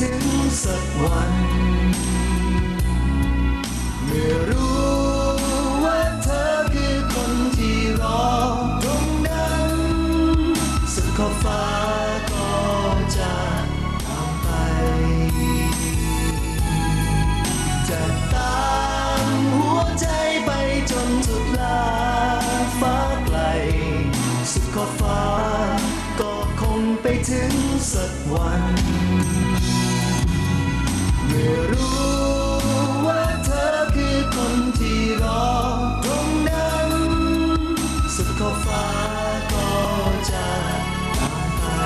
ถึงสักวัน เมื่อรู้ว่าเธอคือคนที่รอตรงนั้นสุดขอบฟ้าก็จะตามไป จะตามหัวใจไปจนสุดลาฟ้าไกล สุดขอบฟ้าก็คงไปถึงสักวัน ฟ้าก็จะตา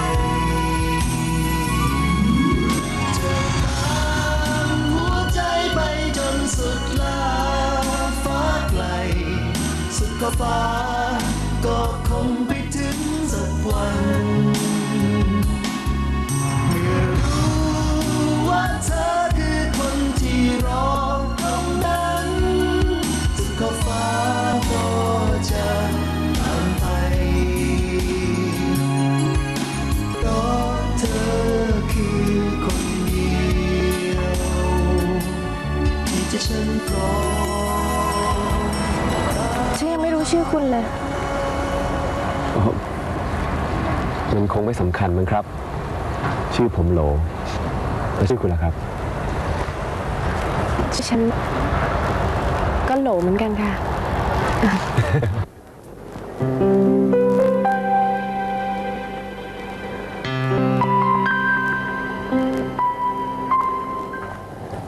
ฉันรอฉันยังไม่รู้ชื่อคุณเลย มันคงไม่สำคัญมั้งครับ ชื่อผมโหลแล้วชื่อคุณล่ะครับ ฉัน ก็โหลเหมือนกันค่ะ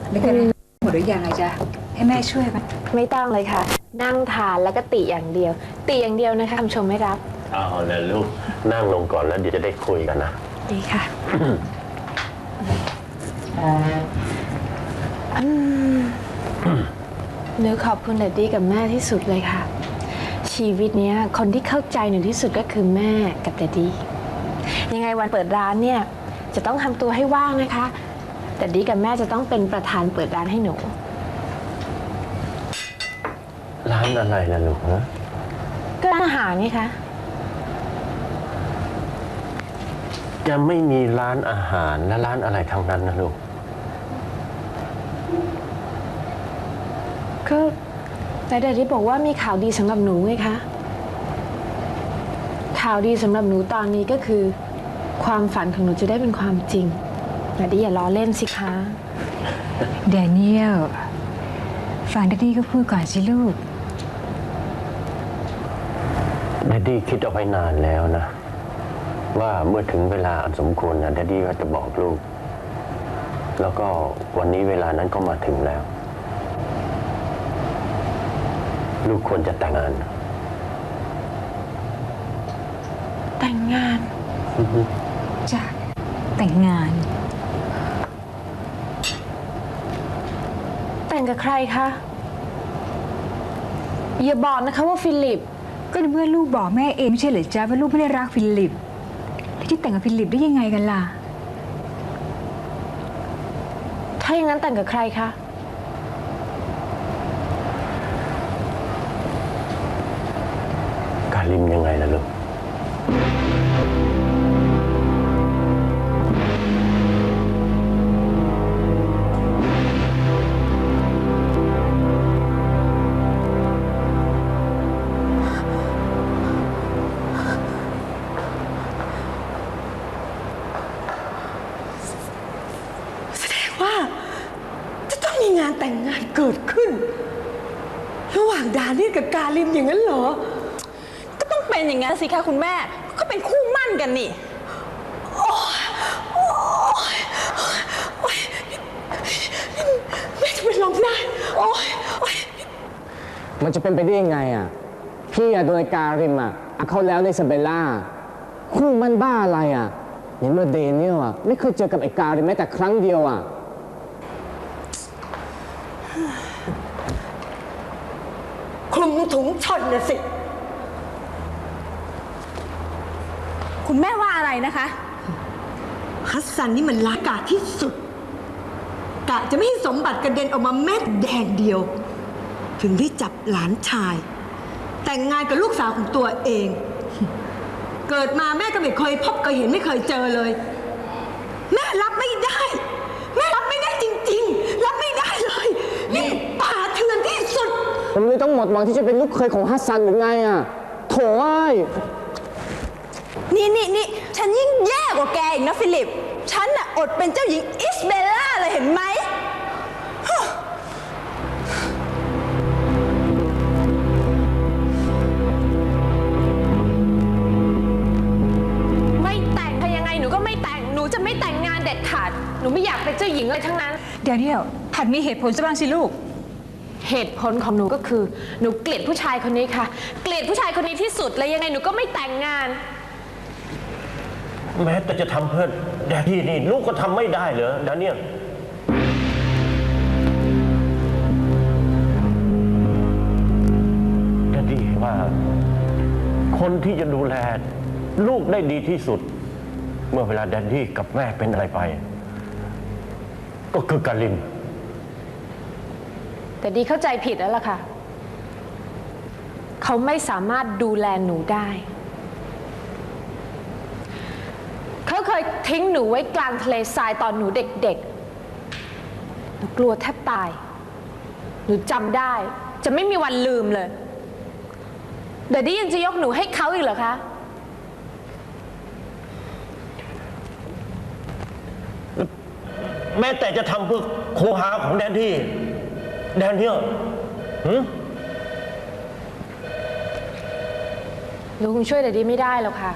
ไม่เป็นไรหมดหรือยังไงจ๊ะ ให้แม่ช่วยไหมไม่ต้องเลยค่ะ นั่งทานแล้วก็ติอย่างเดียว ติอย่างเดียวนะคะคำชมไม่รับเอาเลยลูกนั่งลงก่อนแล้วเดี๋ยวจะได้คุยกันนะ ดีค่ะอืมหนูขอบคุณแดดดี้กับแม่ที่สุดเลยค่ะ ชีวิตเนี้ยคนที่เข้าใจหนูที่สุดก็คือแม่กับแดดดี้ยังไงวันเปิดร้านเนี่ยจะต้องทำตัวให้ว่างนะคะแดดดี้กับแม่จะต้องเป็นประธานเปิดร้านให้หนู ร้านอะไรล่ะลูกฮะก็ร้านอาหารนี่คะ จะไม่มีร้านอาหารและร้านอะไรทั้งนั้นนะลูก ก็แต่แดดดี้บอกว่ามีข่าวดีสำหรับหนูไงคะ ข่าวดีสำหรับหนูตอนนี้ก็คือ ความฝันของหนูจะได้เป็นความจริงแดดดี้อย่าล้อเล่นสิคะแดเนียลฟังดัดดี้ก็พูดก่อนสิลูก แดดดี้คิดเอาไว้นานแล้วนะ ว่าเมื่อถึงเวลาอันสมควรนะแดดดี้ก็จะบอกลูก แล้วก็วันนี้เวลานั้นก็มาถึงแล้ว ลูกควรจะแต่งงาน แต่งงานจ้ะแต่งงาน แต่งกับใครคะ อย่าบอกนะคะว่าฟิลิป ก็ในเมื่อลูกบอกแม่เองไม่ใช่เหรือจ๊ะว่าลูกไม่ได้รักฟิลิปแล้วจะแต่งกับฟิลิปได้ยังไงกันล่ะ ถ้าอย่างนั้นแต่งกับใครคะ การลิมยังไงล่ะลูก แต่งงานเกิดขึ้น ระหว่างดาเลียนกับกาลิมอย่างนั้นเหรอ ก็ต้องเป็นอย่างนั้นสิคะคุณแม่ ก็เป็นคู่มั่นกันนี่แม่จะเป็นลมได้โอ๊ยโอ๊ยมันจะเป็นไปได้ยังไงอะ พี่อะโดนไอ้การิมอะเอาเขาแล้วในซาเบลล่า คู่มันบ้าอะไรอะในเมื่อเดนเนี่ยอะไม่เคยเจอกับไอ้การิมแม้แต่ครั้งเดียวอะ คลุ มถุงชนน่ะสิ คุณแม่ว่าอะไรนะคะ ฮัสซันนี่มันร้ายกาจที่สุด กะจะไม่ให้สมบัติกระเด็นออกมาแม้แดงเดียว ถึงได้จับหลานชาย แต่งงานกับลูกสาวของตัวเอง เกิดมาแม่ก็ไม่เคยพบเคยเห็นไม่เคยเจอเลย แม่รับไม่ได้ ผมเลยต้องหมดหวังที่จะเป็นลูกเคยของฮัสซันหรือไงอะโถ่เอ้ยนี่นี่นี่ฉันยิ่งแย่กว่าแกอีกนะฟิลิป ฉันน่ะอดเป็นเจ้าหญิงอิสเบลล่าเลยเห็นไหมไม่แต่งค่ะยังไงหนูก็ไม่แต่ง หนูจะไม่แต่งงานเด็ดขาด หนูไม่อยากเป็นเจ้าหญิงเลยทั้งนั้น เดี๋ยวเดียวหัดมีเหตุผลซะบ้างสิลูก เหตุผลของหนูก็คือ หนูเกลียดผู้ชายคนนี้ค่ะ เกลียดผู้ชายคนนี้ที่สุดเลยยังไงหนูก็ไม่แต่งงาน แม้แต่จะทำเพื่อแดดดี้นี่ลูกก็ทำไม่ได้เหรอดาเนียลแดดดี้ว่า คนที่จะดูแล ลูกได้ดีที่สุด เมื่อเวลาแดดดี้กับแม่เป็นอะไรไป ก็คือการิน แต่ดีเข้าใจผิดแล้วล่ะค่ะ เขาไม่สามารถดูแลหนูได้ เขาเคยทิ้งหนูไว้กลางทะเลทรายตอนหนูเด็กๆ หนูกลัวแทบตาย หนูจำได้ จะไม่มีวันลืมเลยแต่ดียังจะยกหนูให้เขาอีกเหรอคะ แม้แต่จะทำเพื่อโคหาของแดนที่ แดนเนียลหืมหนูคงช่วยแต่ดีไม่ได้หรอกค่ะ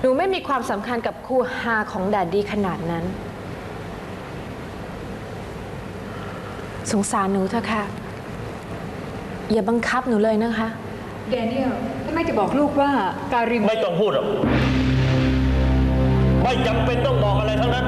หนูไม่มีความสำคัญกับครูฮาของแดดดีขนาดนั้น สงสารหนูเถอะค่ะ อย่าบังคับหนูเลยนะคะ แดเนียลทำไมจะบอกลูกว่าการิม ไม่ต้องพูดหรอก ไม่จำเป็นต้องบอกอะไรทั้งนั้น